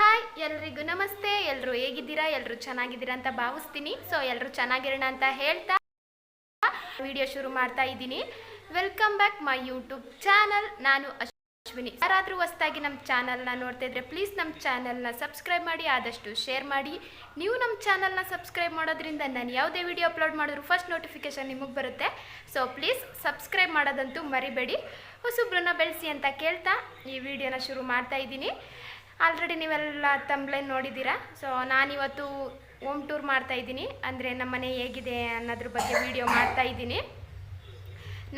Hi, ಎಲ್ರಿಗೂ ನಮಸ್ತೆ. ಎಲ್ಲರೂ ಹೇಗಿದ್ದೀರಾ? ಎಲ್ಲರೂ ಚೆನ್ನಾಗಿದ್ದೀರಾ ಅಂತ ಭಾವಿಸ್ತೀನಿ. ಸೊ ಎಲ್ಲರೂ ಚೆನ್ನಾಗಿರೋಣ ಅಂತ ಹೇಳ್ತಾ ವಿಡಿಯೋ ಶುರು ಮಾಡ್ತಾ ಇದ್ದೀನಿ. Welcome back my YouTube channel ನಾನು ಅಶ್ವಿನಿ. ಯಾರಾದರೂ ಹೊಸ್ತಾಗಿ ನಮ್ಮ ಚಾನಲ್ನ ನೋಡ್ತಾ ಇದ್ರೆ ಪ್ಲೀಸ್ ನಮ್ಮ ಚಾನಲ್ನ ಸಬ್ಸ್ಕ್ರೈಬ್ ಮಾಡಿ, ಆದಷ್ಟು ಶೇರ್ ಮಾಡಿ. ನೀವು ನಮ್ಮ ಚಾನಲ್ನ ಸಬ್ಸ್ಕ್ರೈಬ್ ಮಾಡೋದ್ರಿಂದ ನಾನು ಯಾವುದೇ ವಿಡಿಯೋ ಅಪ್ಲೋಡ್ ಮಾಡಿದ್ರು ಫಸ್ಟ್ ನೋಟಿಫಿಕೇಶನ್ ನಿಮಗೆ ಬರುತ್ತೆ. ಸೊ ಪ್ಲೀಸ್ ಸಬ್ಸ್ಕ್ರೈಬ್ ಮಾಡೋದಂತೂ ಮರಿಬೇಡಿ. ಹೊಸಬ್ರನ್ನ ಬೆಳೆಸಿ ಅಂತ ಕೇಳ್ತಾ ಈ ವಿಡಿಯೋನ ಶುರು ಮಾಡ್ತಾ ಇದ್ದೀನಿ. ಆಲ್ರೆಡಿ ನೀವೆಲ್ಲ ತಂಬ್ಲೈನ್ ನೋಡಿದ್ದೀರಾ? ಸೊ ನಾನಿವತ್ತು ಹೋಮ್ ಟೂರ್ ಮಾಡ್ತಾ ಇದ್ದೀನಿ. ಅಂದರೆ ನಮ್ಮನೆ ಹೇಗಿದೆ ಅನ್ನೋದ್ರ ಬಗ್ಗೆ ವಿಡಿಯೋ ಮಾಡ್ತಾ ಇದ್ದೀನಿ.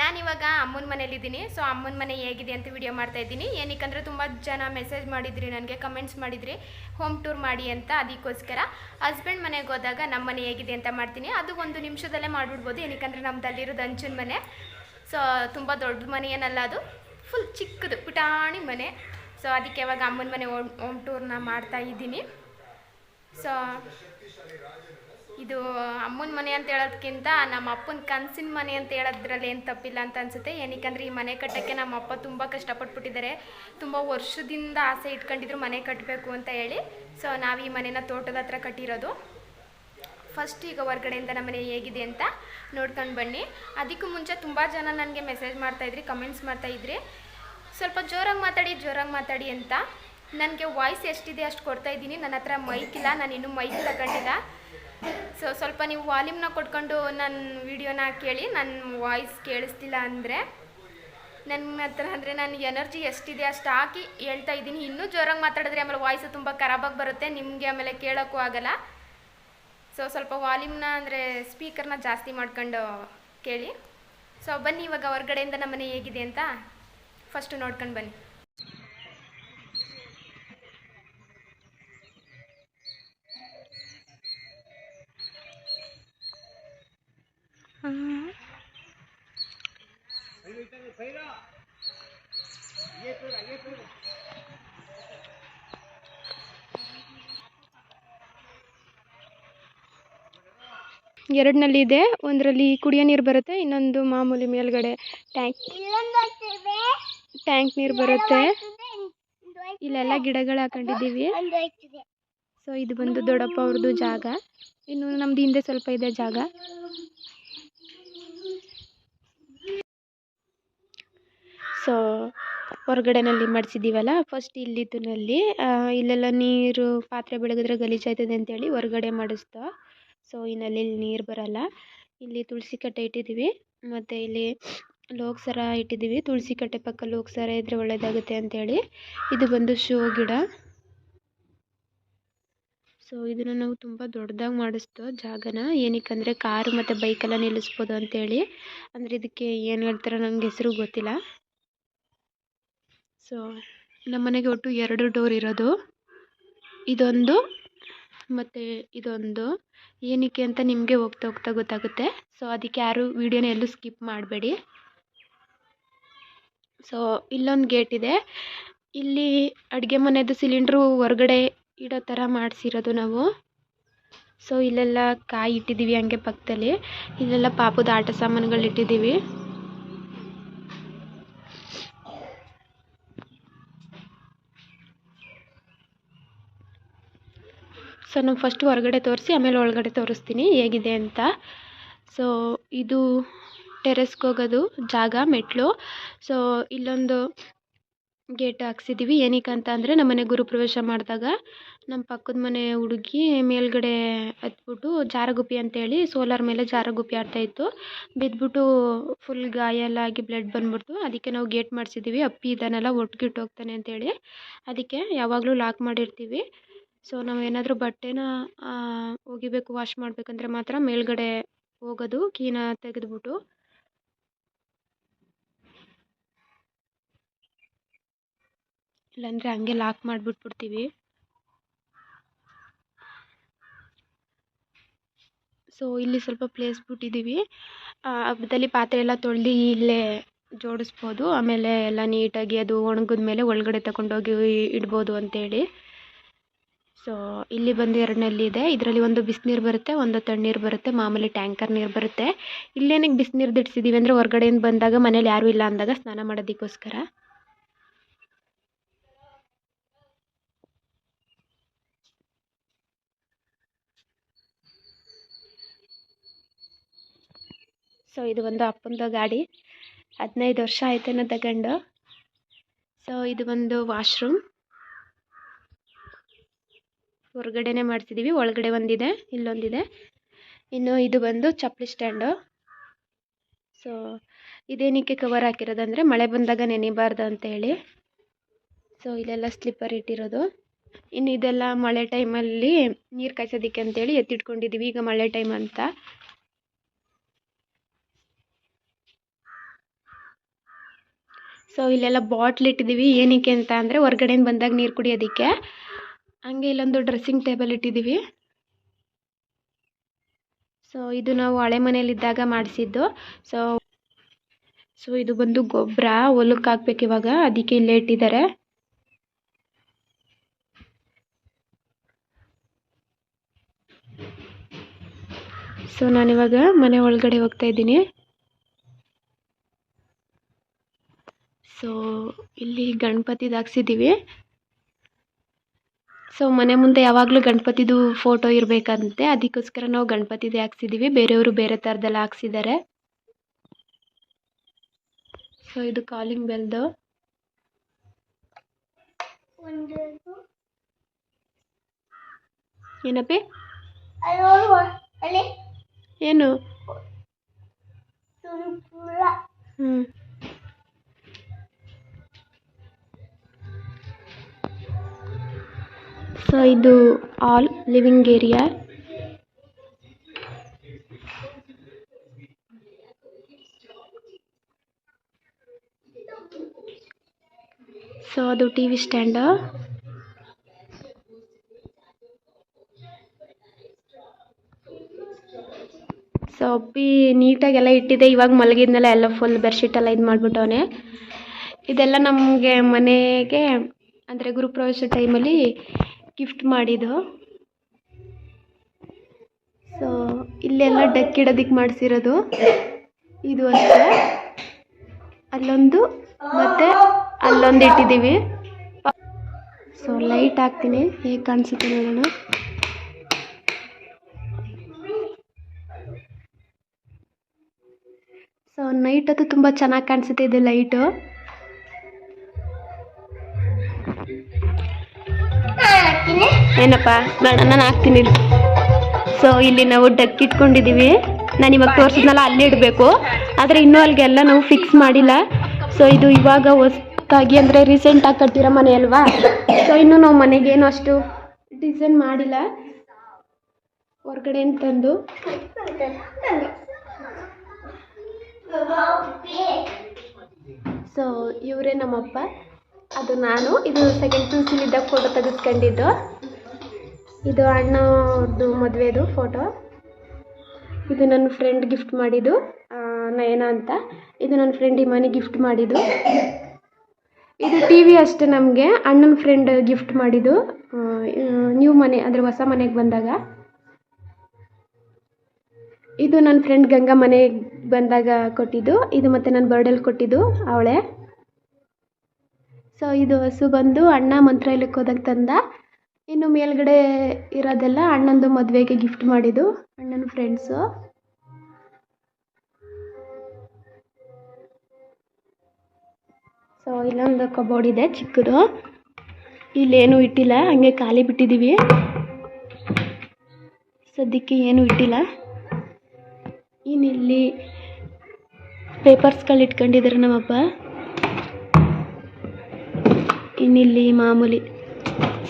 ನಾನಿವಾಗ ಅಮ್ಮನ ಮನೇಲಿದ್ದೀನಿ ಸೊ ಅಮ್ಮನ ಮನೆ ಹೇಗಿದೆ ಅಂತ ವಿಡಿಯೋ ಮಾಡ್ತಾ ಇದ್ದೀನಿ. ಏನಕ್ಕಂದರೆ ತುಂಬ ಜನ ಮೆಸೇಜ್ ಮಾಡಿದ್ರಿ, ನನಗೆ ಕಮೆಂಟ್ಸ್ ಮಾಡಿದ್ರಿ. ಹೋಮ್ ಟೂರ್ ಮಾಡಿ ಅಂತ ಅದಕ್ಕೋಸ್ಕರ. ಹಸ್ಬೆಂಡ್ ಮನೆಗೆ ಹೋದಾಗ ನಮ್ಮ ಮನೆ ಹೇಗಿದೆ ಅಂತ ಮಾಡ್ತೀನಿ. ಅದು ಒಂದು ನಿಮಿಷದಲ್ಲೇ ಮಾಡಿಬಿಡ್ಬೋದು. ಏನಕ್ಕಂದರೆ ನಮ್ಮದಲ್ಲಿರೋದು ಅಂಚಿನ ಮನೆ. ಸೊ ತುಂಬ ದೊಡ್ಡ ಮನೆ ಏನಲ್ಲ ಅದು. ಫುಲ್ ಚಿಕ್ಕದು, ಪುಟಾಣಿ ಮನೆ. ಸೊ ಅದಕ್ಕೆ ಇವಾಗ ಅಮ್ಮನ ಮನೆ ಹೋಮ್ ಟೂರ್ನ ಮಾಡ್ತಾ ಇದ್ದೀನಿ. ಸೊ ಇದು ಅಮ್ಮನ ಮನೆ ಅಂತ ಹೇಳೋದಕ್ಕಿಂತ ನಮ್ಮ ಅಪ್ಪನ ಕನಸಿನ ಮನೆ ಅಂತ ಹೇಳೋದ್ರಲ್ಲಿ ಏನು ತಪ್ಪಿಲ್ಲ ಅಂತ ಅನಿಸುತ್ತೆ. ಏನಕ್ಕಂದ್ರೆ ಈ ಮನೆ ಕಟ್ಟೋಕ್ಕೆ ನಮ್ಮ ಅಪ್ಪ ತುಂಬ ಕಷ್ಟಪಟ್ಬಿಟ್ಟಿದ್ದಾರೆ. ತುಂಬ ವರ್ಷದಿಂದ ಆಸೆ ಇಟ್ಕೊಂಡಿದ್ರು ಮನೆ ಕಟ್ಟಬೇಕು ಅಂತ ಹೇಳಿ. ಸೊ ನಾವು ಈ ಮನೆನ ತೋಟದ ಹತ್ರ ಕಟ್ಟಿರೋದು. ಫಸ್ಟ್ ಈಗ ಹೊರಗಡೆಯಿಂದ ನಮ್ಮ ಮನೆ ಹೇಗಿದೆ ಅಂತ ನೋಡ್ಕೊಂಡು ಬನ್ನಿ. ಅದಕ್ಕೂ ಮುಂಚೆ ತುಂಬ ಜನ ನನಗೆ ಮೆಸೇಜ್ ಮಾಡ್ತಾಯಿದ್ರಿ ಕಮೆಂಟ್ಸ್ ಮಾಡ್ತಾಯಿದ್ರಿ ಸ್ವಲ್ಪ ಜೋರಾಗಿ ಮಾತಾಡಿ ಜೋರಾಗಿ ಮಾತಾಡಿ ಅಂತ. ನನಗೆ ವಾಯ್ಸ್ ಎಷ್ಟಿದೆ ಅಷ್ಟು ಕೊಡ್ತಾ ಇದ್ದೀನಿ. ನನ್ನ ಹತ್ರ ಮೈಕ್ ಇಲ್ಲ, ನಾನು ಇನ್ನೂ ಮೈಕ್ ತಗೊಂಡಿಲ್ಲ. ಸೊ ಸ್ವಲ್ಪ ನೀವು ವಾಲ್ಯೂಮ್ನ ಕೊಟ್ಕೊಂಡು ನನ್ನ ವಿಡಿಯೋನ ಕೇಳಿ ನನ್ನ ವಾಯ್ಸ್ ಕೇಳಿಸ್ತಿಲ್ಲ ಅಂದರೆ. ನನ್ನ ಹತ್ರ ಅಂದರೆ ನನ್ನ ಎನರ್ಜಿ ಎಷ್ಟಿದೆ ಅಷ್ಟು ಹಾಕಿ ಹೇಳ್ತಾ ಇದ್ದೀನಿ. ಇನ್ನೂ ಜೋರಾಗಿ ಮಾತಾಡಿದ್ರೆ ಆಮೇಲೆ ವಾಯ್ಸು ತುಂಬ ಖರಾಬಾಗಿ ಬರುತ್ತೆ. ನಿಮಗೆ ಆಮೇಲೆ ಕೇಳೋಕ್ಕೂ ಆಗಲ್ಲ. ಸೊ ಸ್ವಲ್ಪ ವಾಲ್ಯೂಮ್ನ ಅಂದರೆ ಸ್ಪೀಕರ್ನ ಜಾಸ್ತಿ ಮಾಡ್ಕೊಂಡು ಕೇಳಿ. ಸೊ ಬನ್ನಿ ಇವಾಗ ಹೊರಗಡೆಯಿಂದ ನಮ್ಮನೆ ಹೇಗಿದೆ ಅಂತ. ಫಸ್ಟು ನೋಡ್ಕೊಂಡು ಬನ್ನಿ. ಎರಡನಲ್ಲಿ ಇದೆ ಒಂದರಲ್ಲಿ ಕುಡಿಯೋ ನೀರು ಬರುತ್ತೆ ಇನ್ನೊಂದು ಮಾಮೂಲಿ ಮೇಲ್ಗಡೆ ಟ್ಯಾಂಕ್ ಟ್ಯಾಂಕ್ ನೀರು ಬರುತ್ತೆ. ಇಲ್ಲೆಲ್ಲ ಗಿಡಗಳು ಹಾಕೊಂಡಿದ್ದೀವಿ. ಸೊ ಇದು ಬಂದು ದೊಡ್ಡಪ್ಪ ಅವ್ರದ್ದು ಜಾಗ. ಇನ್ನು ನಮ್ದು ಹಿಂದೆ ಸ್ವಲ್ಪ ಇದೆ ಜಾಗ. ಸೊ ಹೊರಗಡೆನಲ್ಲಿ ಮಾಡಿಸಿದ್ದೀವಲ್ಲ ಫಸ್ಟ್ ಇಲ್ಲಿದ್ದು ನಲ್ಲಿ ಇಲ್ಲೆಲ್ಲ ನೀರು, ಪಾತ್ರೆ ಬೆಳಗಿದ್ರೆ ಗಲೀಜಾಯ್ತದೆ ಅಂತೇಳಿ ಹೊರಗಡೆ ಮಾಡಿಸ್ದೋ. ಸೊ ಇನ್ನಲ್ಲಿ ನೀರು ಬರಲ್ಲ. ಇಲ್ಲಿ ತುಳಸಿ ಕಟ್ಟೆ ಇಟ್ಟಿದ್ದೀವಿ. ಮತ್ತು ಇಲ್ಲಿ ಲೋಗ್ ಸರ ಇಟ್ಟಿದ್ದೀವಿ. ತುಳಸಿ ಕಟ್ಟೆ ಪಕ್ಕ ಲೋಕ್ಸರ ಇದ್ರೆ ಒಳ್ಳೆಯದಾಗುತ್ತೆ ಅಂತೇಳಿ. ಇದು ಬಂದು ಶೋ ಗಿಡ. ಸೊ ಇದನ್ನು ನಾವು ತುಂಬ ದೊಡ್ಡದಾಗಿ ಮಾಡಿಸ್ತೋ ಜಾಗನ. ಏನಕ್ಕಂದರೆ ಕಾರು ಮತ್ತು ಬೈಕೆಲ್ಲ ನಿಲ್ಲಿಸ್ಬೋದು ಅಂತೇಳಿ. ಅಂದರೆ ಇದಕ್ಕೆ ಏನು ಹೇಳ್ತಾರೆ ನನಗೆ ಹೆಸರು ಗೊತ್ತಿಲ್ಲ. ಸೊ ನಮ್ಮನೆಗೆ ಒಟ್ಟು ಎರಡು ಡೋರ್ ಇರೋದು. ಇದೊಂದು ಮತ್ತು ಇದೊಂದು. ಏನಕ್ಕೆ ಅಂತ ನಿಮಗೆ ಹೋಗ್ತಾ ಹೋಗ್ತಾ ಗೊತ್ತಾಗುತ್ತೆ. ಸೊ ಅದಕ್ಕೆ ಯಾರು ವೀಡಿಯೋನ ಎಲ್ಲೂ ಸ್ಕಿಪ್ ಮಾಡಬೇಡಿ. ಸೊ ಇಲ್ಲೊಂದು ಗೇಟ್ ಇದೆ. ಇಲ್ಲಿ ಅಡುಗೆ ಮನೆದು ಸಿಲಿಂಡ್ರು ಹೊರಗಡೆ ಇಡೋ ಥರ ಮಾಡಿಸಿರೋದು ನಾವು. ಸೊ ಇಲ್ಲೆಲ್ಲ ಕಾಯಿ ಇಟ್ಟಿದ್ದೀವಿ ಹಂಗೆ ಪಕ್ಕದಲ್ಲಿ. ಇಲ್ಲೆಲ್ಲ ಪಾಪದ ಆಟ ಸಾಮಾನುಗಳು ಇಟ್ಟಿದ್ದೀವಿ. ಸೊ ನಾನು ಫಸ್ಟ್ ಹೊರಗಡೆ ತೋರಿಸಿ ಆಮೇಲೆ ಒಳಗಡೆ ತೋರಿಸ್ತೀನಿ ಹೇಗಿದೆ ಅಂತ. ಸೊ ಇದು ಟೆರೆಸ್ಗೆ ಹೋಗೋದು, ಜಾಗ ಮೆಟ್ಟಿಲು ಸೊ ಇಲ್ಲೊಂದು ಗೇಟ್ ಹಾಕ್ಸಿದ್ದೀವಿ ಏನಕ್ಕೆ ಅಂತ ಅಂದರೆ ನಮ್ಮನೆ ಗುರುಪ್ರವೇಶ ಮಾಡಿದಾಗ ನಮ್ಮ ಪಕ್ಕದ ಮನೆ ಹುಡುಗಿ ಮೇಲ್ಗಡೆ ಹತ್ಬಿಟ್ಟು ಜಾರಗುಪ್ಪಿ ಅಂತೇಳಿ ಸೋಲಾರ್ ಮೇಲೆ ಜಾರಗುಪ್ಪಿ ಆಡ್ತಾಯಿತ್ತು ಬಿದ್ದುಬಿಟ್ಟು ಫುಲ್ ಗಾಯ ಎಲ್ಲ ಆಗಿ ಬ್ಲಡ್ ಬಂದ್ಬಿಡ್ತು. ಅದಕ್ಕೆ ನಾವು ಗೇಟ್ ಮಾಡಿಸಿದ್ದೀವಿ ಅಪ್ಪಿ ಇದನ್ನೆಲ್ಲ ಒಟ್ಟಿಗಿಟ್ಟು ಹೋಗ್ತಾನೆ ಅಂತೇಳಿ ಅದಕ್ಕೆ ಯಾವಾಗಲೂ ಲಾಕ್ ಮಾಡಿರ್ತೀವಿ. ಸೊ ನಾವು ಏನಾದರೂ ಬಟ್ಟೆನ ಒಗಿಬೇಕು ವಾಶ್ ಮಾಡಬೇಕಂದ್ರೆ ಮಾತ್ರ ಮೇಲ್ಗಡೆ ಹೋಗೋದು, ಕೀನ ತೆಗೆದ್ಬಿಟ್ಟು. ಇಲ್ಲಾಂದರೆ ಹಂಗೆ ಲಾಕ್ ಮಾಡಿಬಿಟ್ಬಿಡ್ತೀವಿ. ಸೊ ಇಲ್ಲಿ ಸ್ವಲ್ಪ ಪ್ಲೇಸ್ ಬಿಟ್ಟಿದ್ದೀವಿ. ಹಬ್ಬದಲ್ಲಿ ಪಾತ್ರೆ ಎಲ್ಲ ತೊಳೆದು ಇಲ್ಲೇ ಜೋಡಿಸ್ಬೋದು. ಆಮೇಲೆ ಎಲ್ಲ ನೀಟಾಗಿ ಅದು ಒಣಗಿದ ಮೇಲೆ ಒಳಗಡೆ ತಗೊಂಡೋಗಿ ಇಡ್ಬೋದು ಅಂತೇಳಿ. ಸೊ ಇಲ್ಲಿ ಬಂದು ಎರಡು ನಲ್ಲಿ ಇದೆ. ಇದರಲ್ಲಿ ಒಂದು ಬಿಸಿನೀರು ಬರುತ್ತೆ, ಒಂದು ತಣ್ಣೀರು ಬರುತ್ತೆ, ಮಾಮೂಲಿ ಟ್ಯಾಂಕರ್ ನೀರು ಬರುತ್ತೆ. ಇಲ್ಲೇನಿಗೆ ಬಿಸಿನೀರ್ದು ಇಡ್ಸಿದ್ದೀವಿ ಅಂದರೆ ಹೊರ್ಗಡೆಯಿಂದ ಬಂದಾಗ ಮನೇಲಿ ಯಾರೂ ಇಲ್ಲ ಅಂದಾಗ ಸ್ನಾನ ಮಾಡೋದಕ್ಕೋಸ್ಕರ. ಸೊ ಇದು ಒಂದು ಅಪ್ಪಂದು ಗಾಡಿ. ಹದಿನೈದು ವರ್ಷ ಆಯ್ತೇನೋ ತಗೊಂಡು. ಸೊ ಇದು ಒಂದು ವಾಶ್ರೂಮ್ ಹೊರಗಡೆನೇ ಮಾಡ್ತಿದ್ದೀವಿ ಒಳಗಡೆ ಒಂದಿದೆ, ಇಲ್ಲೊಂದಿದೆ. ಇನ್ನು ಇದು ಬಂದು ಚಪ್ಪಲಿ ಸ್ಟ್ಯಾಂಡು ಸೊ ಇದೇನಕ್ಕೆ ಕವರ್ ಹಾಕಿರೋದಂದರೆ, ಮಳೆ ಬಂದಾಗ ನೆನಿಬಾರ್ದು ಅಂತೇಳಿ ಸೊ ಇಲ್ಲೆಲ್ಲ ಸ್ಲಿಪ್ಪರ್ ಇಟ್ಟಿರೋದು. ಇನ್ನು ಇದೆಲ್ಲ ಮಳೆ ಟೈಮಲ್ಲಿ ನೀರು ಕಾಯ್ಸೋದಕ್ಕೆ ಅಂತೇಳಿ ಎತ್ತಿಟ್ಕೊಂಡಿದ್ದೀವಿ ಈಗ ಮಳೆ ಟೈಮ್ ಅಂತ. ಸೊ ಇಲ್ಲೆಲ್ಲ ಬಾಟ್ಲ್ ಇಟ್ಟಿದ್ದೀವಿ, ಏನಕ್ಕೆ ಅಂತ ಅಂದರೆ ಹೊರ್ಗಡೆಯಿಂದ ಬಂದಾಗ ನೀರು ಕುಡಿಯೋದಕ್ಕೆ. ಹಂಗೆ ಇಲ್ಲೊಂದು ಡ್ರೆಸ್ಸಿಂಗ್ ಟೇಬಲ್ ಇಟ್ಟಿದ್ದೀವಿ. ಸೊ ಇದು ನಾವು ಹಳೆ ಮನೇಲಿದ್ದಾಗ ಮಾಡಿಸಿದ್ದು. ಸೊ ಸೊ ಇದು ಬಂದು ಗೊಬ್ಬರ, ಹೊಲಕ್ಕೆ ಹಾಕ್ಬೇಕು ಇವಾಗ. ಅದಕ್ಕೆ ಇಲ್ಲೇ ಇಟ್ಟಿದ್ದಾರೆ. ಸೊ ನಾನಿವಾಗ ಮನೆ ಒಳಗಡೆ ಹೋಗ್ತಾ ಇದ್ದೀನಿ. ಸೊ ಇಲ್ಲಿ ಗಣಪತಿದು ಹಾಕ್ಸಿದ್ದೀವಿ ಸೊ ಮನೆ ಮುಂದೆ ಯಾವಾಗಲೂ ಗಣಪತಿದು ಫೋಟೋ ಇರಬೇಕಂತೆ. ಅದಕ್ಕೋಸ್ಕರ ನಾವು ಗಣಪತಿದೇ ಹಾಕ್ಸಿದ್ದೀವಿ ಬೇರೆಯವರು ಬೇರೆ ಥರದ್ದೆಲ್ಲ ಹಾಕ್ಸಿದ್ದಾರೆ. ಸೊ ಇದು ಕಾಲಿಂಗ್ ಬೆಲ್ದು ಏನಪ್ಪಿ? ಏನು? ಹ್ಞೂ ಸೊ ಇದು ಆಲ್ ಲಿವಿಂಗ್ ಏರಿಯಾ ಸೊ ಅದು ಟಿ ವಿ ಸ್ಟ್ಯಾಂಡ್ ಸೊ ಅಪ್ಪಿ ನೀಟಾಗೆಲ್ಲ ಇಟ್ಟಿದೆ. ಇವಾಗ ಮಲಗಿದ್ನೆಲ್ಲ ಎಲ್ಲ ಫುಲ್ ಬೆಡ್ಶೀಟ್ ಎಲ್ಲ ಇದು ಮಾಡಿಬಿಟ್ಟವನೆ. ಇದೆಲ್ಲ ನಮಗೆ ಮನೆಗೆ, ಅಂದರೆ ಗುರುಪ್ರವೇಶ ಟೈಮಲ್ಲಿ ಗಿಫ್ಟ್ ಮಾಡಿದ್ದು. ಸೊ ಇಲ್ಲೆಲ್ಲ ಡಕ್ ಇಡೋದಿಕ್ ಮಾಡಿಸಿರೋದು. ಇದು ಅಷ್ಟೇ ಅಲ್ಲೊಂದು ಮತ್ತು ಅಲ್ಲೊಂದು ಇಟ್ಟಿದ್ದೀವಿ. ಸೊ ಲೈಟ್ ಹಾಕ್ತೀನಿ. ಹೇಗೆ ಕಾಣಿಸುತ್ತೆ ನೋಡೋಣ. ಸೊ ನೈಟ್ ಅದು ತುಂಬ ಚೆನ್ನಾಗಿ ಕಾಣಿಸುತ್ತೆ ಇದು ಲೈಟು ಏನಪ್ಪ ನಾನು ಹಾಕ್ತೀನಿ ಸೊ ಇಲ್ಲಿ ನಾವು ಡಕ್ ಇಟ್ಕೊಂಡಿದ್ದೀವಿ ನಾನು ಇವಾಗ ತೋರಿಸಿದ್ನಲ್ಲ, ಅಲ್ಲಿ ಇಡಬೇಕು. ಆದರೆ ಇನ್ನೂ ಅಲ್ಲಿಗೆಲ್ಲ ನಾವು ಫಿಕ್ಸ್ ಮಾಡಿಲ್ಲ. ಸೊ ಇದು ಇವಾಗ ಹೊಸ್ದಾಗಿ ಅಂದರೆ ರೀಸೆಂಟಾಗಿ ಕಟ್ಟಿರೋ ಮನೆ ಅಲ್ವಾ? ಸೊ ಇನ್ನೂ ನಾವು ಮನೆಗೇನು ಅಷ್ಟು ಡಿಸೈನ್ ಮಾಡಿಲ್ಲ. ಹೊರಗಡೆ ತಂದು? ಸೊ ಇವರೇ ನಮ್ಮಪ್ಪ. ಅದು ನಾನು. ಇದು ಸೆಕೆಂಡ್ ಪಿ ಸಿಲಿದ್ದಾಗ ಫೋಟೋ ತೆಗೆಸ್ಕೊಂಡಿದ್ದು. ಇದು ಅಣ್ಣವ್ರದ್ದು ಮದುವೆದು ಫೋಟೋ ಇದು ನನ್ನ ಫ್ರೆಂಡ್ ಗಿಫ್ಟ್ ಮಾಡಿದ್ದು ನಯನ ಅಂತ. ಇದು ನನ್ನ ಫ್ರೆಂಡ್ ಇಮಾನಿ ಗಿಫ್ಟ್ ಮಾಡಿದ್ದು. ಇದು ಟಿ ವಿ ಅಷ್ಟೇ ನಮಗೆ, ಅಣ್ಣನ ಫ್ರೆಂಡ್ ಗಿಫ್ಟ್ ಮಾಡಿದ್ದು. ನ್ಯೂ ಮನೆ, ಅಂದರೆ ಹೊಸ ಮನೆಗೆ ಬಂದಾಗ. ಇದು ನನ್ನ ಫ್ರೆಂಡ್ ಗಂಗಾ ಮನೆಗೆ ಬಂದಾಗ ಕೊಟ್ಟಿದ್ದು. ಇದು ಮತ್ತು ನನ್ನ ಬರ್ಡೇಲಿ ಕೊಟ್ಟಿದ್ದು, ಅವಳೇ. ಸೊ ಇದು ಹಸು ಬಂದು ಅಣ್ಣ ಮಂತ್ರಾಲಯಕ್ಕೆ ಹೋದಾಗ ತಂದ. ಇನ್ನು ಮೇಲ್ಗಡೆ ಇರೋದೆಲ್ಲ ಅಣ್ಣಂದು ಮದುವೆಗೆ ಗಿಫ್ಟ್ ಮಾಡಿದ್ದು, ಅಣ್ಣನ ಫ್ರೆಂಡ್ಸು ಸೊ ಇಲ್ಲೊಂದು ಕಬೋರ್ಡ್ ಇದೆ, ಚಿಕ್ಕದು. ಇಲ್ಲೇನು ಇಟ್ಟಿಲ್ಲ, ಹಂಗೆ ಖಾಲಿ ಬಿಟ್ಟಿದ್ದೀವಿ ಸದ್ಯಕ್ಕೆ ಏನು ಇಟ್ಟಿಲ್ಲ. ಇನ್ನಿಲ್ಲಿ ಪೇಪರ್ಸ್ಗಳು ಇಟ್ಕೊಂಡಿದ್ದಾರೆ ನಮ್ಮಪ್ಪ. ಇನ್ನಿಲ್ಲಿ ಮಾಮೂಲಿ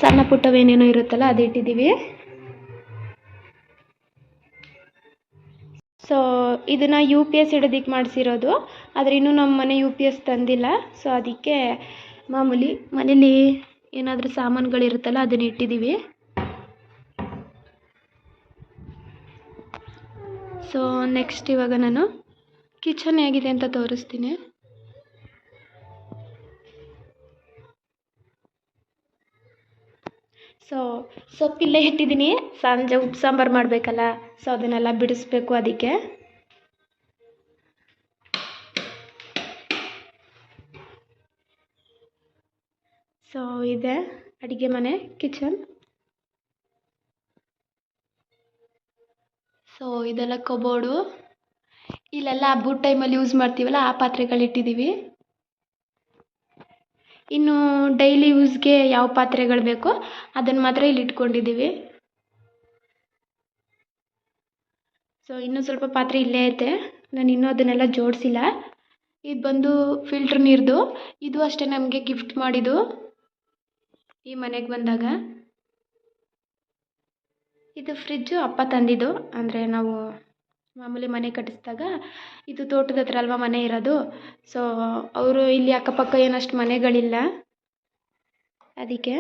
ಸಣ್ಣ ಪುಟ್ಟವೇನೇನೋ ಇರುತ್ತಲ್ಲ ಅದು ಇಟ್ಟಿದ್ದೀವಿ. ಸೊ ಇದನ್ನು ಯು ಪಿ ಎಸ್ ಇಡೋದಿಕ್ಕೆ ಮಾಡಿಸಿರೋದು. ಆದರೆ ಇನ್ನೂ ನಮ್ಮ ಮನೆ ಯು ಪಿ ಎಸ್ ತಂದಿಲ್ಲ. ಸೊ ಅದಕ್ಕೆ ಮಾಮೂಲಿ ಮನೇಲಿ ಏನಾದರೂ ಸಾಮಾನುಗಳಿರುತ್ತಲ್ಲ ಅದನ್ನ ಇಟ್ಟಿದ್ದೀವಿ. ಸೊ ನೆಕ್ಸ್ಟ್ ಇವಾಗ ನಾನು ಕಿಚನ್ ಹೇಗಿದೆ ಅಂತ ತೋರಿಸ್ತೀನಿ. ಸೊ ಸೊಪ್ಪಿಲ್ಲೇ ಇಟ್ಟಿದ್ದೀನಿ. ಸಂಜೆ ಉಪ್ಪು ಸಾಂಬಾರು ಮಾಡಬೇಕಲ್ಲ ಸೊ ಅದನ್ನೆಲ್ಲ ಬಿಡಿಸ್ಬೇಕು ಅದಕ್ಕೆ. ಸೊ ಇದೆ ಅಡುಗೆ ಮನೆ, ಕಿಚನ್. ಸೊ ಇದೆಲ್ಲ ಕಬೋರ್ಡು. ಇಲ್ಲೆಲ್ಲ ಹಬ್ಬದ ಟೈಮಲ್ಲಿ ಯೂಸ್ ಮಾಡ್ತೀವಲ್ಲ, ಆ ಪಾತ್ರೆಗಳಿಟ್ಟಿದ್ದೀವಿ. ಇನ್ನು ಡೈಲಿ ಯೂಸ್ಗೆ ಯಾವ ಪಾತ್ರೆಗಳು ಬೇಕೋ ಅದನ್ನು ಮಾತ್ರ ಇಲ್ಲಿ ಇಟ್ಕೊಂಡಿದ್ದೀವಿ. ಸೊ ಇನ್ನೂ ಸ್ವಲ್ಪ ಪಾತ್ರೆ ಇಲ್ಲೇ ಐತೆ. ನಾನು ಇನ್ನೂ ಅದನ್ನೆಲ್ಲ ಜೋಡಿಸಿಲ್ಲ. ಇದು ಬಂದು ಫಿಲ್ಟ್ರ್ ನೀರ್ದು. ಇದು ಅಷ್ಟೇ ನಮಗೆ ಗಿಫ್ಟ್ ಮಾಡಿದ್ದು. ಈ ಮನೆಗೆ ಬಂದಾಗ. ಇದು ಫ್ರಿಜ್ಜು ಅಪ್ಪ ತಂದಿದ್ದು. ಅಂದರೆ ನಾವು ಮಾಮೂಲಿ ಮನೆ ಕಟ್ಟಿಸಿದಾಗ ಇದು ತೋಟದ ಹತ್ರ ಅಲ್ವಾ ಮನೆ ಇರೋದು. ಸೊ ಅವರು ಇಲ್ಲಿ ಅಕ್ಕಪಕ್ಕ ಏನಷ್ಟು ಮನೆಗಳಿಲ್ಲ. ಅದಕ್ಕೆ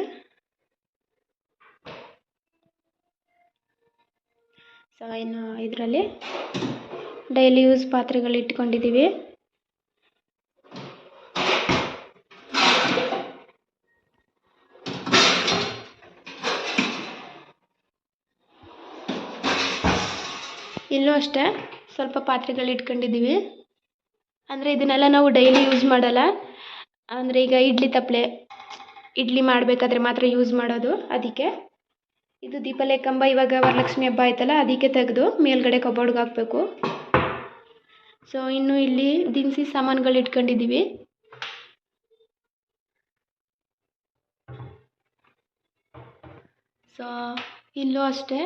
ಸೊ ಇನ್ನು ಇದರಲ್ಲಿ ಡೈಲಿ ಯೂಸ್ ಪಾತ್ರೆಗಳು ಇಟ್ಕೊಂಡಿದ್ದೀವಿ ಇಲ್ಲೂ ಅಷ್ಟೇ ಸ್ವಲ್ಪ ಪಾತ್ರೆಗಳು ಇಟ್ಕೊಂಡಿದ್ದೀವಿ. ಅಂದರೆ ಇದನ್ನೆಲ್ಲ ನಾವು ಡೈಲಿ ಯೂಸ್ ಮಾಡಲ್ಲ. ಅಂದರೆ ಈಗ ಇಡ್ಲಿ ತಪ್ಪಲೆ ಇಡ್ಲಿ ಮಾಡಬೇಕಾದ್ರೆ ಮಾತ್ರ ಯೂಸ್ ಮಾಡೋದು ಅದಕ್ಕೆ. ಇದು ದೀಪಲೆ ಕಂಬ ಇವಾಗ ವರಲಕ್ಷ್ಮಿ ಹಬ್ಬ ಆಯ್ತಲ್ಲ ಅದಕ್ಕೆ ತೆಗೆದು ಮೇಲ್ಗಡೆ ಕಬೋರ್ಡ್ಗೆ ಹಾಕಬೇಕು. ಸೊ ಇನ್ನು ಇಲ್ಲಿ ದಿನಸಿ ಸಾಮಾನುಗಳು ಇಟ್ಕೊಂಡಿದ್ದೀವಿ. ಸೊ ಇಲ್ಲೂ ಅಷ್ಟೇ.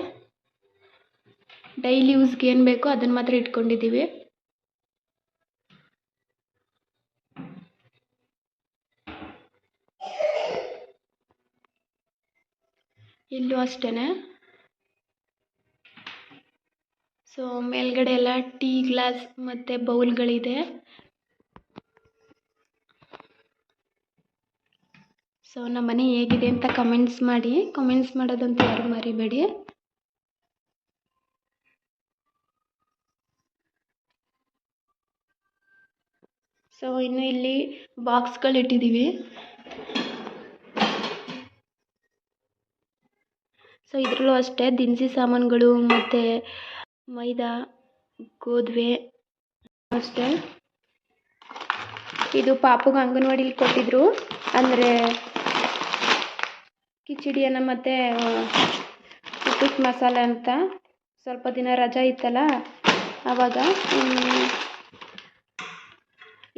ಡೈಲಿ ಯೂಸ್ಗೆ ಏನು ಬೇಕೋ ಅದನ್ನು ಮಾತ್ರ ಇಟ್ಕೊಂಡಿದ್ದೀವಿ. ಇಲ್ಲೂ ಅಷ್ಟೇ ಸೊ ಮೇಲ್ಗಡೆ ಎಲ್ಲ ಟೀ ಗ್ಲಾಸ್ ಮತ್ತು ಬೌಲ್ಗಳಿದೆ. ಸೊ ನಮ್ಮ ಮನೆ ಹೇಗಿದೆ ಅಂತ ಕಮೆಂಟ್ಸ್ ಮಾಡಿ. ಕಮೆಂಟ್ಸ್ ಮಾಡೋದಂತ ಯಾರು ಮರಿಬೇಡಿ. ಸೊ ಇನ್ನು ಇಲ್ಲಿ ಬಾಕ್ಸ್ಗಳು ಇಟ್ಟಿದ್ದೀವಿ. ಸೊ ಇದರಲ್ಲೂ ಅಷ್ಟೇ ದಿನಸಿ ಸಾಮಾನುಗಳು ಮತ್ತು ಮೈದಾ ಗೋಧಿ ಅಷ್ಟೇ. ಇದು ಪಾಪುಗೆ ಅಂಗನವಾಡಿಲಿ ಕೊಟ್ಟಿದ್ರು. ಅಂದರೆ ಕಿಚಡಿಯನ್ನು ಮತ್ತು ಉಪ್ಪಿಟ್ಟು ಮಸಾಲೆ ಅಂತ ಸ್ವಲ್ಪ ದಿನ ರಜಾ ಇತ್ತಲ್ಲ ಆವಾಗ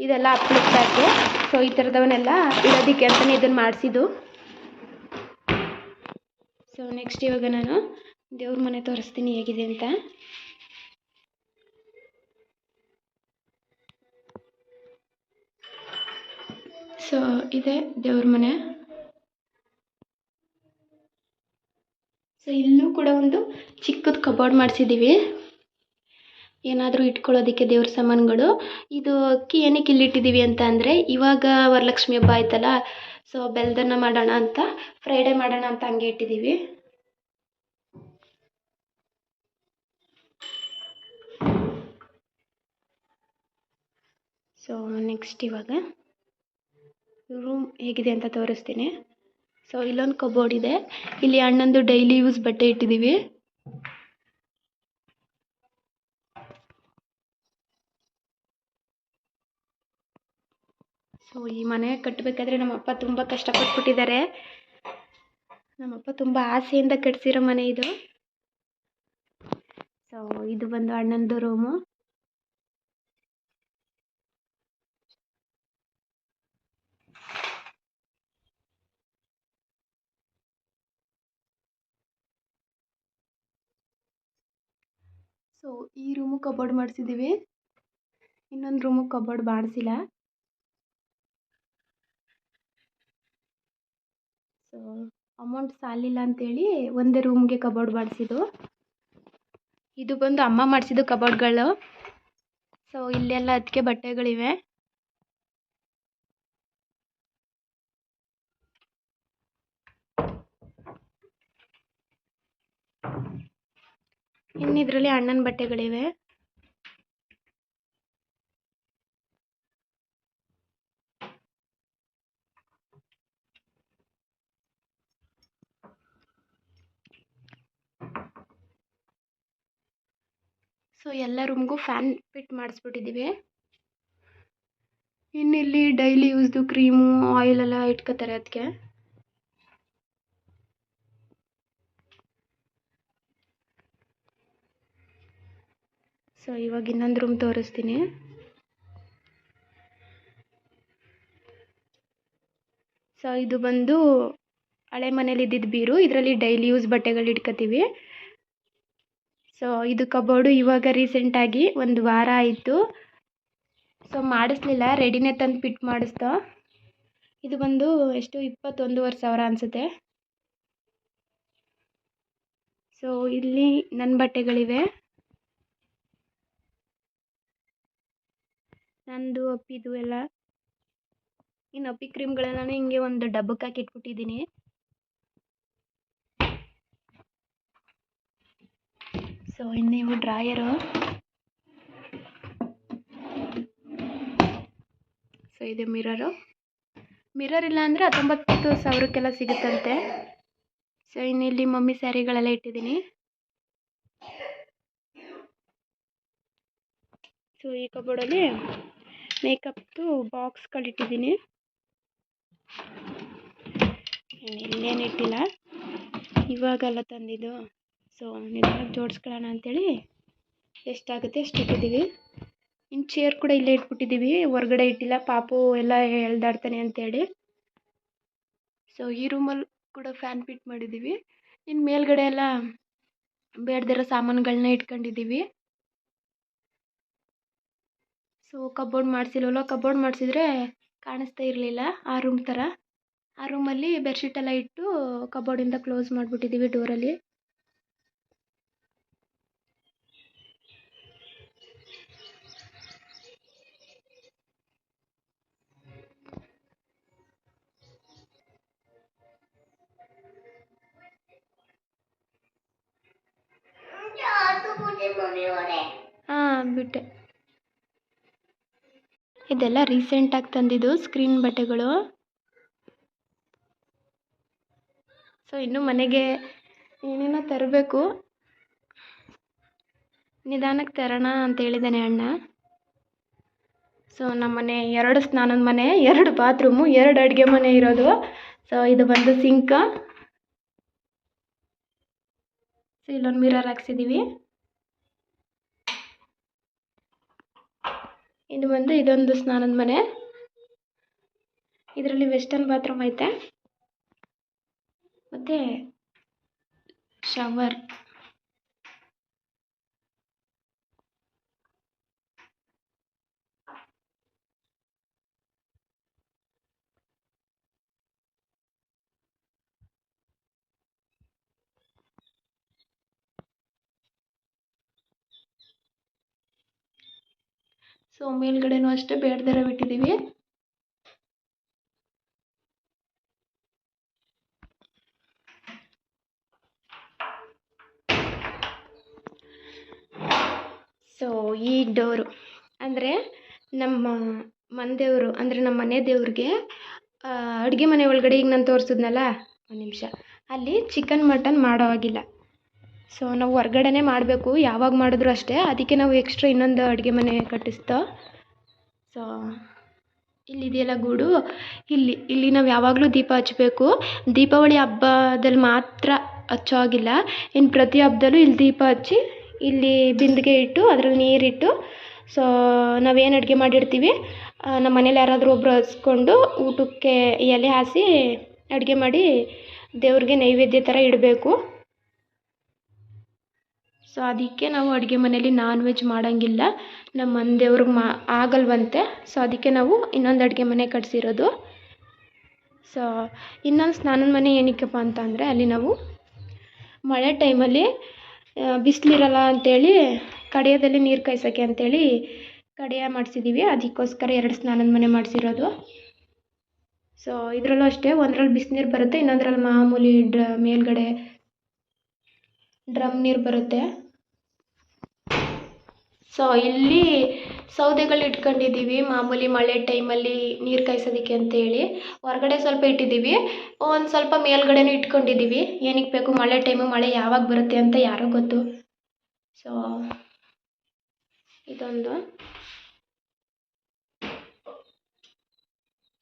ಇದೆಲ್ಲ ಪ್ಯಾಕೆ ಸೊ ಈ ಥರದವನ್ನೆಲ್ಲ ಇಡೋದಕ್ಕೆ ಅಂತಲೇ ಇದನ್ನು ಮಾಡಿಸಿದ್ದು. ಸೊ ನೆಕ್ಸ್ಟ್ ಇವಾಗ ನಾನು ದೇವ್ರ ಮನೆ ತೋರಿಸ್ತೀನಿ ಹೇಗಿದೆ ಅಂತ. ಸೊ ಇದೆ ದೇವ್ರ ಮನೆ. ಸೊ ಇಲ್ಲೂ ಕೂಡ ಒಂದು ಚಿಕ್ಕದು ಕಬೋರ್ಡ್ ಮಾಡಿಸಿದ್ದೀವಿ. ಏನಾದರೂ ಇಟ್ಕೊಳ್ಳೋದಕ್ಕೆ ದೇವ್ರ ಸಾಮಾನುಗಳು. ಇದು ಅಕ್ಕಿ ಏನಕ್ಕೆ ಇಲ್ಲಿಟ್ಟಿದ್ದೀವಿ ಅಂತ ಅಂದರೆ, ಇವಾಗ ವರಲಕ್ಷ್ಮಿ ಹಬ್ಬ ಆಯ್ತಲ್ಲ ಸೊ ಬೆಲ್ದನ್ನ ಮಾಡೋಣ ಅಂತ ಫ್ರೈಡೇ ಮಾಡೋಣ ಅಂತ ಹಂಗೆ ಇಟ್ಟಿದ್ದೀವಿ. ಸೊ ನೆಕ್ಸ್ಟ್ ಇವಾಗ ರೂಮ್ ಹೇಗಿದೆ ಅಂತ ತೋರಿಸ್ತೀನಿ. ಸೊ ಇಲ್ಲೊಂದು ಕಬೋರ್ಡ್ ಇದೆ. ಇಲ್ಲಿ ಅಣ್ಣಂದು ಡೈಲಿ ಯೂಸ್ ಬಟ್ಟೆ ಇಟ್ಟಿದ್ದೀವಿ. ಸೊ ಈ ಮನೆ ಕಟ್ಟಬೇಕಾದ್ರೆ ನಮ್ಮಪ್ಪ ತುಂಬ ಕಷ್ಟಪಟ್ಬಿಟ್ಟಿದ್ದಾರೆ. ನಮ್ಮಪ್ಪ ತುಂಬ ಆಸೆಯಿಂದ ಕಟ್ಸಿರೋ ಮನೆ ಇದು. ಸೊ ಇದು ಬಂದು ಅಣ್ಣಂದು ರೂಮು ಸೊ ಈ ರೂಮು ಕಬೋರ್ಡ್ ಮಾಡಿಸಿದ್ದೀವಿ ಇನ್ನೊಂದು ರೂಮು ಕಬೋರ್ಡ್ ಮಾಡಿಸಿಲ್ಲ. ಸೊ ಅಮೌಂಟ್ ಸಾಲಿಲ್ಲ ಅಂತೇಳಿ ಒಂದೇ ರೂಮ್ಗೆ ಕಬೋರ್ಡ್ ಮಾಡಿಸಿದ್ದು. ಇದು ಬಂದು ಅಮ್ಮ ಮಾಡಿಸಿದ್ದು ಕಬೋರ್ಡ್ಗಳು ಸೊ ಇಲ್ಲೆಲ್ಲ ಅದಕ್ಕೆ ಬಟ್ಟೆಗಳಿವೆ. ಇನ್ನ ಇದರಲ್ಲಿ ಅಣ್ಣನ ಬಟ್ಟೆಗಳಿವೆ. ಸೊ ಎಲ್ಲ ರೂಮ್ಗೂ ಫ್ಯಾನ್ ಫಿಟ್ ಮಾಡಿಸ್ಬಿಟ್ಟಿದ್ದೀವಿ ಇನ್ನಿಲ್ಲಿ ಡೈಲಿ ಯೂಸ್ದು ಕ್ರೀಮು ಆಯಿಲ್ ಎಲ್ಲ ಇಟ್ಕೋತಾರೆ ಅದಕ್ಕೆ ಸೊ ಇವಾಗ ಇನ್ನೊಂದು ರೂಮ್ ತೋರಿಸ್ತೀನಿ. ಸೊ ಇದು ಬಂದು ಹಳೆ ಮನೇಲಿ ಇದ್ದಿದ್ದು ಬೀರು. ಇದರಲ್ಲಿ ಡೈಲಿ ಯೂಸ್ ಬಟ್ಟೆಗಳು ಇಟ್ಕೋತೀವಿ ಸೊ ಇದು ಕಬೋರ್ಡು ಇವಾಗ ರೀಸೆಂಟಾಗಿ ಒಂದು ವಾರ ಆಯಿತು. ಸೊ ಮಾಡಿಸ್ಲಿಲ್ಲ ರೆಡಿನೇ ತಂದು ಫಿಟ್ ಮಾಡಿಸ್ದೋ ಇದು ಬಂದು ಎಷ್ಟು, ಇಪ್ಪತ್ತೊಂದೂವರೆ ಸಾವಿರ ಅನಿಸುತ್ತೆ. ಸೊ ಇಲ್ಲಿ ನನ್ನ ಬಟ್ಟೆಗಳಿವೆ. ನಂದು ಅಪ್ಪಿದು ಎಲ್ಲ. ಇನ್ನು ಅಪ್ಪಿ ಕ್ರೀಮ್ಗಳೆಲ್ಲ ಹಿಂಗೆ ಒಂದು ಡಬ್ಬಕ್ಕೆ ಹಾಕಿ ಇಟ್ಬಿಟ್ಟಿದ್ದೀನಿ ಸೊ ಇನ್ನು ನೀವು ಡ್ರಾಯರು ಸೊ ಇದು ಮಿರರು ಮಿರರ್ ಇಲ್ಲ ಅಂದರೆ ಹತ್ತೊಂಬತ್ತು ಸಾವಿರಕ್ಕೆಲ್ಲ ಸಿಗುತ್ತಂತೆ. ಸೊ ಇನ್ನು ಇಲ್ಲಿ ಮಮ್ಮಿ ಸ್ಯಾರಿಗಳೆಲ್ಲ ಇಟ್ಟಿದ್ದೀನಿ. ಸೊ ಈ ಕಬೋರ್ಡಲ್ಲಿ ಮೇಕಪ್ದು ಬಾಕ್ಸ್ಗಳಿಟ್ಟಿದ್ದೀನಿ ಇನ್ನೇನು ಇಟ್ಟಿಲ್ಲ. ಇವಾಗೆಲ್ಲ ತಂದಿದ್ದು ಸೊ ನಿಧಾನಕ್ಕೆ ಜೋಡಿಸ್ಕೊಳ್ಳೋಣ ಅಂಥೇಳಿ ಎಷ್ಟಾಗುತ್ತೆ ಅಷ್ಟು ಇಟ್ಟಿದ್ದೀವಿ ಇನ್ನು ಚೇರ್ ಕೂಡ ಇಲ್ಲೇ ಇಟ್ಬಿಟ್ಟಿದ್ದೀವಿ. ಹೊರ್ಗಡೆ ಇಟ್ಟಿಲ್ಲ. ಪಾಪು ಎಲ್ಲ ಎಳ್ದಾಡ್ತಾನೆ ಅಂತೇಳಿ. ಸೊ ಈ ರೂಮಲ್ಲಿ ಕೂಡ ಫ್ಯಾನ್ ಫಿಟ್ ಮಾಡಿದ್ದೀವಿ. ಇನ್ನು ಮೇಲ್ಗಡೆ ಎಲ್ಲ ಬೇಡದಿರೋ ಸಾಮಾನುಗಳನ್ನ ಇಟ್ಕೊಂಡಿದ್ದೀವಿ. So cupboard ಮಾಡಿಸಿಲ್ವಲ್ಲ? ಕಬೋರ್ಡ್ ಮಾಡಿಸಿದ್ರೆ ಕಾಣಿಸ್ತಾ ಇರಲಿಲ್ಲ ಆ ರೂಮ್ ಥರ. ಆ ರೂಮಲ್ಲಿ ಬೆಡ್ಶೀಟೆಲ್ಲ ಇಟ್ಟು ಕಬೋರ್ಡಿಂದ ಕ್ಲೋಸ್ ಮಾಡಿಬಿಟ್ಟಿದ್ದೀವಿ ಡೋರಲ್ಲಿ ಹಾಂ, ಬಿಟ್ಟೆ. ಇದೆಲ್ಲ ರೀಸೆಂಟಾಗಿ ತಂದಿದ್ದು ಸ್ಕ್ರೀನ್ ಬಟ್ಟೆಗಳು. ಸೊ ಇನ್ನು ಮನೆಗೆ ಏನೇನೋ ತರಬೇಕು. ನಿಧಾನಕ್ಕೆ ತರೋಣ ಅಂತ ಹೇಳಿದ್ದಾನೆ ಅಣ್ಣ. ಸೊ ನಮ್ಮ ಮನೆ ಎರಡು ಸ್ನಾನದ ಮನೆ, ಎರಡು ಬಾತ್ರೂಮು ಎರಡು ಅಡುಗೆ ಮನೆ ಇರೋದು. ಸೊ ಇದು ಬಂದು ಸಿಂಕ ಸೊ ಇಲ್ಲೊಂದು ಮಿರರ್ ಹಾಕ್ಸಿದ್ದೀವಿ ಇದು ಬಂದು ಇದೊಂದು ಸ್ನಾನದ ಮನೆ. ಇದರಲ್ಲಿ ವೆಸ್ಟರ್ನ್ ಬಾತ್ರೂಮ್ ಐತೆ. ಮತ್ತು ಶವರ್ ಸೊ ಮೇಲ್ಗಡೆನೂ ಅಷ್ಟೇ ಬೇಡದಿರೋ ಬಿಟ್ಟಿದ್ದೀವಿ. ಸೊ ಈ ಡೋರು ಅಂದರೆ ನಮ್ಮ ಮನೆ ದೇವರು ಅಂದರೆ ನಮ್ಮ ಮನೆ ದೇವ್ರಿಗೆ ಅಡುಗೆ ಮನೆ ಒಳಗಡೆ ಈಗ ನಾನು ತೋರಿಸಿದ್ನಲ್ಲ, ಒಂದು ನಿಮಿಷ. ಅಲ್ಲಿ ಚಿಕನ್ ಮಟನ್ ಮಾಡೋ ಹಾಗಿಲ್ಲ. ಸೊ ನಾವು ಹೊರ್ಗಡೆನೇ ಮಾಡಬೇಕು. ಯಾವಾಗ ಮಾಡಿದ್ರು ಅಷ್ಟೇ. ಅದಕ್ಕೆ ನಾವು ಎಕ್ಸ್ಟ್ರಾ ಇನ್ನೊಂದು ಅಡುಗೆ ಮನೆ ಕಟ್ಟಿಸ್ತೋ. ಸೊ ಇಲ್ಲಿದೆಯಲ್ಲ ಗೂಡು. ಇಲ್ಲಿ ಇಲ್ಲಿ ನಾವು ಯಾವಾಗಲೂ ದೀಪ ಹಚ್ಚಬೇಕು ದೀಪಾವಳಿ ಹಬ್ಬದಲ್ಲಿ ಮಾತ್ರ ಹಚ್ಚೋ ಹಾಗಿಲ್ಲ ಇನ್ನು ಪ್ರತಿ ಹಬ್ಬದಲ್ಲೂ ಇಲ್ಲಿ ದೀಪ ಹಚ್ಚಿ, ಇಲ್ಲಿ ಬಿಂದಿಗೆ ಇಟ್ಟು, ಅದ್ರಲ್ಲಿ ನೀರಿಟ್ಟು ಸೊ ನಾವೇನು ಅಡುಗೆ ಮಾಡಿರ್ತೀವಿ? ನಮ್ಮ ಮನೇಲಿ ಯಾರಾದರೂ ಒಬ್ಬರು ಹಸ್ಕೊಂಡು ಊಟಕ್ಕೆ ಎಲೆ ಹಾಸಿ ಅಡುಗೆ ಮಾಡಿ ದೇವ್ರಿಗೆ ನೈವೇದ್ಯ ಥರ ಇಡಬೇಕು. ಸೊ ಅದಕ್ಕೆ ನಾವು ಅಡುಗೆ ಮನೆಯಲ್ಲಿ ನಾನ್ ವೆಜ್ ಮಾಡೋಂಗಿಲ್ಲ. ನಮ್ಮ ಮನೆದೇವ್ರಿಗೆ ಮಾ, ಆಗಲ್ವಂತೆ. ಸೊ ಅದಕ್ಕೆ ನಾವು ಇನ್ನೊಂದು ಅಡುಗೆ ಮನೆ ಕಟ್ಸಿರೋದು. ಸೊ ಇನ್ನೊಂದು ಸ್ನಾನದ ಮನೆ ಏನಕ್ಕಪ್ಪ ಅಂತ ಅಂದರೆ ಅಲ್ಲಿ ನಾವು ಮಳೆ ಟೈಮಲ್ಲಿ ಬಿಸಿಲಿರಲ್ಲ ಅಂಥೇಳಿ ಕಡೆಯದಲ್ಲಿ ನೀರು ಕಾಯ್ಸೋಕ್ಕೆ ಅಂಥೇಳಿ ಕಡಿಯ ಮಾಡಿಸಿದ್ದೀವಿ ಅದಕ್ಕೋಸ್ಕರ ಎರಡು ಸ್ನಾನದ ಮನೆ ಮಾಡಿಸಿರೋದು. ಸೊ ಇದರಲ್ಲೂ ಅಷ್ಟೇ ಒಂದರಲ್ಲಿ ಬಿಸಿನೀರು ಬರುತ್ತೆ ಇನ್ನೊಂದರಲ್ಲಿ ಮಾಮೂಲಿ ಡ್ರ, ಮೇಲ್ಗಡೆ ಡ್ರಮ್ ನೀರು ಬರುತ್ತೆ. ಸೊ ಇಲ್ಲಿ ಸೌದೆಗಳು ಇಟ್ಕೊಂಡಿದ್ದೀವಿ, ಮಾಮೂಲಿ ಮಳೆ ಟೈಮಲ್ಲಿ ನೀರು ಅಂತ ಅಂತೇಳಿ. ಹೊರಗಡೆ ಸ್ವಲ್ಪ ಇಟ್ಟಿದ್ದೀವಿ, ಒಂದು ಸ್ವಲ್ಪ ಮೇಲ್ಗಡೆನೂ ಇಟ್ಕೊಂಡಿದ್ದೀವಿ. ಏನಕ್ಕೆ ಬೇಕು, ಮಳೆ ಟೈಮು, ಮಳೆ ಯಾವಾಗ ಬರುತ್ತೆ ಅಂತ ಯಾರೋ ಗೊತ್ತು? ಸೊ ಇದೊಂದು.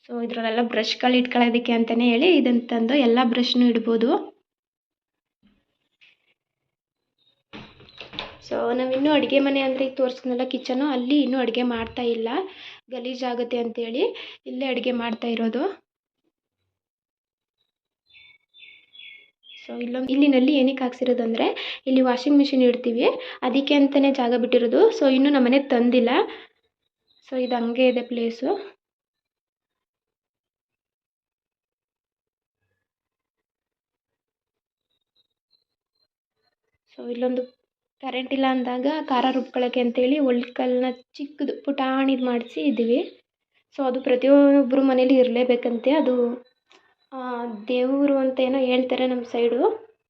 ಸೊ ಇದರಲ್ಲೆಲ್ಲ ಬ್ರಷ್ಗಳು ಇಟ್ಕೊಳ್ಳೋದಕ್ಕೆ ಅಂತಲೇ ಹೇಳಿ ಇದನ್ನು ತಂದು ಎಲ್ಲ ಬ್ರಷ್ನೂ ಇಡ್ಬೋದು. ಸೊ ನಾವು ಇನ್ನೂ ಅಡುಗೆ ಮನೆ ಅಂದರೆ ಈಗ ತೋರಿಸಿದ್ನಲ್ಲ ಕಿಚನು ಅಲ್ಲಿ ಇನ್ನೂ ಅಡುಗೆ ಮಾಡ್ತಾ ಇಲ್ಲ. ಗಲೀಜಾಗುತ್ತೆ ಅಂತೇಳಿ ಇಲ್ಲೇ ಅಡುಗೆ ಮಾಡ್ತಾ ಇರೋದು. ಸೊ ಇಲ್ಲೊಂದು ಇಲ್ಲಿನಲ್ಲಿ ಏನಕ್ಕೆ ಹಾಕ್ಸಿರೋದು ಅಂದರೆ, ಇಲ್ಲಿ ವಾಷಿಂಗ್ ಮಿಷಿನ್ ಇಡ್ತೀವಿ. ಅದಕ್ಕೆ ಅಂತಲೇ ಜಾಗ ಬಿಟ್ಟಿರೋದು. ಸೊ ಇನ್ನೂ ನಮ್ಮ ಮನೆಗೆ ತಂದಿಲ್ಲ. ಸೊ ಇದು ಹಂಗೆ ಇದೆ ಪ್ಲೇಸು ಸೊ ಇಲ್ಲೊಂದು ಕರೆಂಟ್ ಇಲ್ಲ ಅಂದಾಗ ಖಾರ ರುಬ್ಕೊಳ್ಳೋಕ್ಕೆ ಅಂತೇಳಿ ಒಳ್ಕಲ್ಲನ್ನ ಚಿಕ್ಕದು ಪುಟಾಣಿದು ಮಾಡಿಸಿ ಇದ್ದೀವಿ ಸೊ ಅದು ಪ್ರತಿಯೊಬ್ಬರು ಮನೇಲಿ ಇರಲೇಬೇಕಂತೆ. ಅದು ದೇವರು ಅಂತ ಏನೋ ಹೇಳ್ತಾರೆ ನಮ್ಮ ಸೈಡು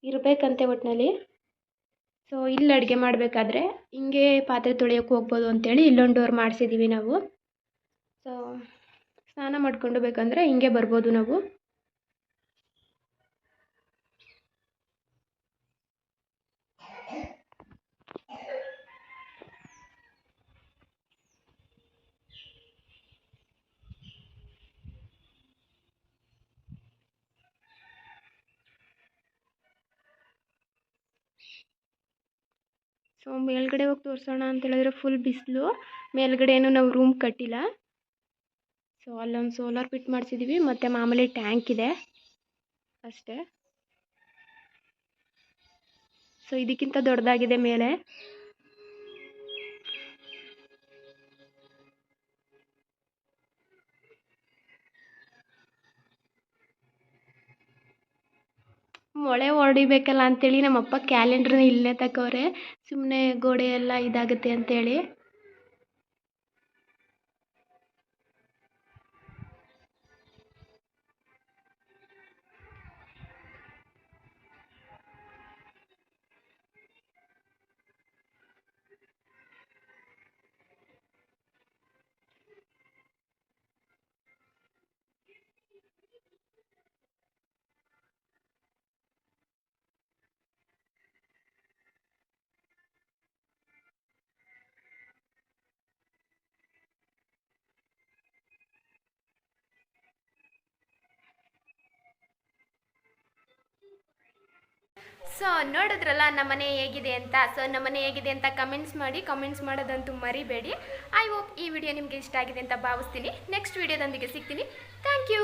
ಇರಬೇಕಂತೆ ಒಟ್ಟಿನಲ್ಲಿ ಸೊ ಇಲ್ಲಿ ಅಡುಗೆ ಮಾಡಬೇಕಾದ್ರೆ ಹಿಂಗೆ ಪಾತ್ರೆ ತೊಳೆಯೋಕೆ ಹೋಗ್ಬೋದು ಅಂತೇಳಿ ಇಲ್ಲೊಂದು ಡೋರ್ ಮಾಡಿಸಿದ್ದೀವಿ ನಾವು. ಸೊ ಸ್ನಾನ ಮಾಡ್ಕೊಂಡು ಬೇಕಂದರೆ ಹಿಂಗೆ ಬರ್ಬೋದು ನಾವು. ಸೊ ಮೇಲ್ಗಡೆ ಹೋಗಿ ತೋರಿಸೋಣ ಅಂತ ಹೇಳಿದ್ರೆ ಫುಲ್ ಬಿಸಿಲು. ಮೇಲ್ಗಡೆ ಏನು ನಾವು ರೂಮ್ ಕಟ್ಟಿಲ್ಲ. ಸೊ ಅಲ್ಲೊಂದು ಸೋಲಾರ್ ಫಿಟ್ ಮಾಡಿಸಿದ್ದೀವಿ ಮತ್ತು ಮಾಮೂಲಿ ಟ್ಯಾಂಕ್ ಇದೆ. ಅಷ್ಟೇ. ಸೊ ಇದಕ್ಕಿಂತ ದೊಡ್ಡದಾಗಿದೆ ಮೇಲೆ. ಮೊಳೆ ಹೊಡಿಬೇಕಲ್ಲ ಅಂತೇಳಿ ನಮ್ಮಪ್ಪ ಕ್ಯಾಲೆಂಡ್ರನ್ನ ಇಲ್ಲೇ ತಗೋರೆ. ಸುಮ್ಮನೆ ಗೋಡೆ ಎಲ್ಲ ಇದಾಗುತ್ತೆ ಅಂತೇಳಿ. ಸೊ ನೋಡಿದ್ರಲ್ಲ ನಮ್ಮನೆ ಹೇಗಿದೆ ಅಂತ? ಸೊ ನಮ್ಮನೆ ಹೇಗಿದೆ ಅಂತ ಕಮೆಂಟ್ಸ್ ಮಾಡಿ ಕಮೆಂಟ್ಸ್ ಮಾಡೋದಂತೂ ಮರಿಬೇಡಿ. ಐ ಹೋಪ್ ಈ ವಿಡಿಯೋ ನಿಮಗೆ ಇಷ್ಟ ಆಗಿದೆ ಅಂತ ಭಾವಿಸ್ತೀನಿ. ನೆಕ್ಸ್ಟ್ ವಿಡಿಯೋದೊಂದಿಗೆ ಸಿಗ್ತೀನಿ. Thank you